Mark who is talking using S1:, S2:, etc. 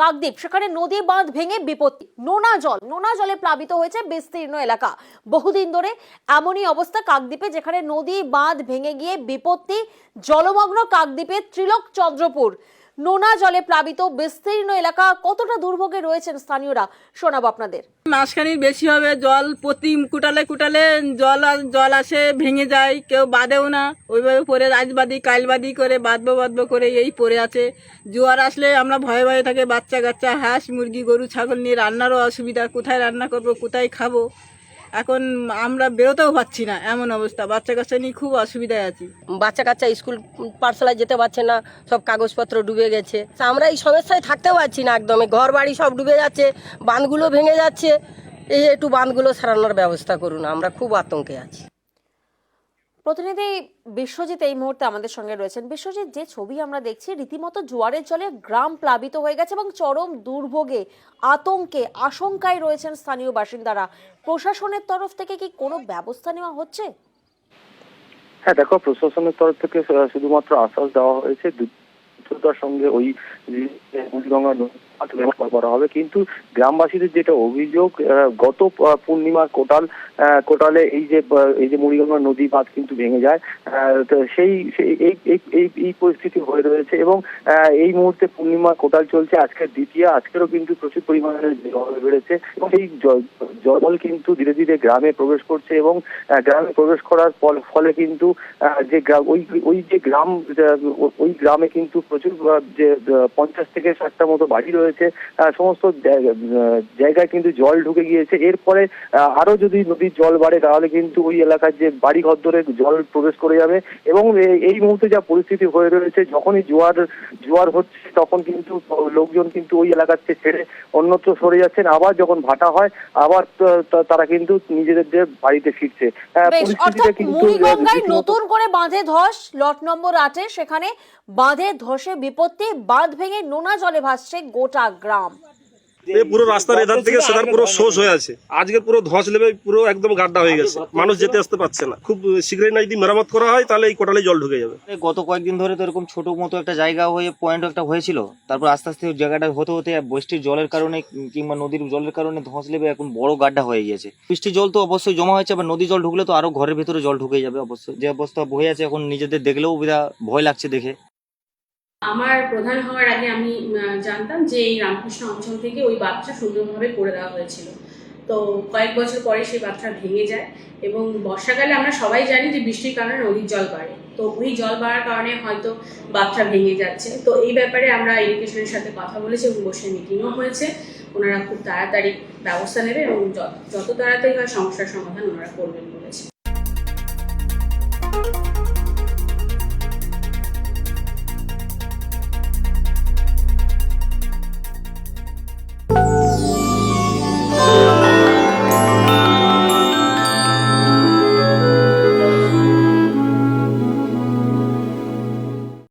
S1: কাকদ্বীপ, সেখানে নদী বাঁধ ভেঙে বিপত্তি। নোনা জল, নোনা জলে প্লাবিত হয়েছে বিস্তীর্ণ এলাকা। বহুদিন ধরে এমনই অবস্থা কাকদ্বীপে, যেখানে নদী বাঁধ ভেঙে গিয়ে বিপত্তি। জলমগ্ন কাকদ্বীপের ত্রিলোক চন্দ্রপুর নোনা জলে প্লাবিত বিস্তীর্ণ এলাকা কতটা দুর্ভোগে রয়েছেন স্থানীয়রা? শোনাবো আপনাদের।
S2: মাসখানির বেশি হবে, জল প্রতি কুটালে কুটালে জল জল আসে, ভেঙে যায়, কেউ বাঁধেও না। ওইভাবে পরে আজবাদি কালবাদি করে বাঁধবো বাঁধবো করে এই পড়ে আছে। জোয়ার আসলে আমরা ভয়ে ভয়ে থাকে, বাচ্চা কাচ্চা, হাঁস, মুরগি, গরু, ছাগল নিয়ে রান্নারও অসুবিধা। কোথায় রান্না করব, কোথায় খাব? এখন আমরা বেরোতেও পাচ্ছি না, এমন অবস্থা। বাচ্চা কাচ্চা নিয়ে খুব অসুবিধায় আছি।
S3: বাচ্চা কাচ্চা স্কুল পাঠশালায় যেতে পারছে না, সব কাগজপত্র ডুবে গেছে। আমরা এই সমস্যায় থাকতে পারছি না একদমই ঘর বাড়ি সব ডুবে যাচ্ছে, বাঁধগুলো ভেঙে যাচ্ছে। এই একটু বাঁধগুলো সারানোর ব্যবস্থা করুন, আমরা খুব আতঙ্কে আছি।
S1: প্রতিনিধি বিশ্বজিৎ এই মুহূর্তে আমাদের সঙ্গে রয়েছেন। বিশ্বজিৎ, যে ছবি আমরা দেখছি রীতিমতো জোয়ারের জলে গ্রাম প্লাবিত হয়ে গেছে এবং চরম দুর্ভোগে, আতঙ্কে, আশঙ্কায় রয়েছেন স্থানীয় বাসিন্দারা। প্রশাসনের তরফ থেকে কি কোনো ব্যবস্থা নেওয়া হচ্ছে?
S4: হ্যাঁ দেখো, প্রশাসনের তরফ থেকে শুধুমাত্র আশ্বাস দেওয়া হয়েছে। সঙ্গে ওই বুড়িগঙ্গা নদী করা হবে। কিন্তু গ্রামবাসীদের যেটা অভিযোগ গত আহ, পূর্ণিমা কোটাল কোটালে এই যে এই যে মুড়িগঙ্গা নদী বাঁধ কিন্তু ভেঙে যায়। তো সেই সেই- এই এই- পরিস্থিতি হয়ে রয়েছে এবং এই মুহূর্তে পূর্ণিমা কোটাল চলছে আজকের দ্বিতীয়। আজকেরও কিন্তু প্রচুর পরিমাণে জল বেড়েছে এবং জ- জল কিন্তু ধীরে ধীরে গ্রামে প্রবেশ করছে এবং গ্রামে প্রবেশ করার ফল- কিন্তু যে ওই ওই যে গ্রাম ওই গ্রামে কিন্তু প্রচুর যে পঞ্চাশ থেকে ষাটটা মতো বাড়ি রয়েছে। আহ, সমস্ত জায়গায় কিন্তু জল ঢুকে গিয়েছে। এরপরে আরও যদি নদীর জল বাড়ে তাহলে কিন্তু ওই এলাকার যে বাড়ি ঘর ধরে জল প্রবেশ করে যাবে। এবং এই মুহূর্তে যা পরিস্থিতি হয়ে রয়েছে যখনই জোয়ার জোয়ার হচ্ছে তখন কিন্তু লোকজন কিন্তু ওই এলাকার ছেড়ে অন্যত্র সরে যাচ্ছেন। আবার যখন ভাটা হয় আবার তারা কিন্তু নিজেদের যে বাড়িতে ফিরছে। পরিস্থিতিটা কিন্তু
S1: নতুন করে বাঁধে ধস লট নম্বর আটে সেখানে বাঁধে ধসে বিপত্তি বাঁধ ভেঙে নোনা জলে ভাসছে গোটা গ্রাম।
S5: পুরো রাস্তার এধার থেকে সেধার পুরো শোষ হয়ে আছে। আজকে পুরো ধস লেবে পুরো একদম গাড্ডা হয়ে গেছে। মানুষ যেতে আসতে পারছে না। খুব শীঘ্রই না যদি মেরামত করা হয় তাহলে এই কোটালে জল ঢুকে যাবে।
S6: গত কয়েকদিন ধরে তো এরকম ছোট মতো একটা জায়গা হয়ে পয়েন্ট একটা হয়েছিল। তারপর আস্তে আস্তে জায়গাটা হতে হতে বৃষ্টির জলের কারণে কিংবা নদীর জলের কারণে ধস লেবে এখন বড় গাড্ডা হয়ে গিয়েছে। বৃষ্টির জল তো অবশ্যই জমা হয়েছে আবার নদী জল ঢুকলে তো আরও ঘরের ভিতরে জল ঢুকে যাবে অবশ্যই। যে অবস্থা বয়ে আছে এখন নিজেদের দেখলেও বিধা ভয় লাগছে দেখে।
S7: আমার প্রধান হওয়ার আগে আমি জানতাম যে এই রামকৃষ্ণ অঞ্চল থেকে ওই বাচ্চা সুন্দরভাবে করে দেওয়া হয়েছিল। তো কয়েক বছর পরে সেই বাচ্চা ভেঙে যায় এবং বর্ষাকালে আমরা সবাই জানি যে বৃষ্টির কারণে নদীর জল বাড়ে। তো ওই জল বাড়ার কারণে হয়তো বাঁধটা ভেঙে যাচ্ছে। তো এই ব্যাপারে আমরা ইরিগেশনের সাথে কথা বলেছি এবং বসে মিটিংও হয়েছে। ওনারা খুব তাড়াতাড়ি ব্যবস্থা নেবে এবং যত তাড়াতাড়ি হয় সমস্যার সমাধান ওনারা করবেন বলেছে।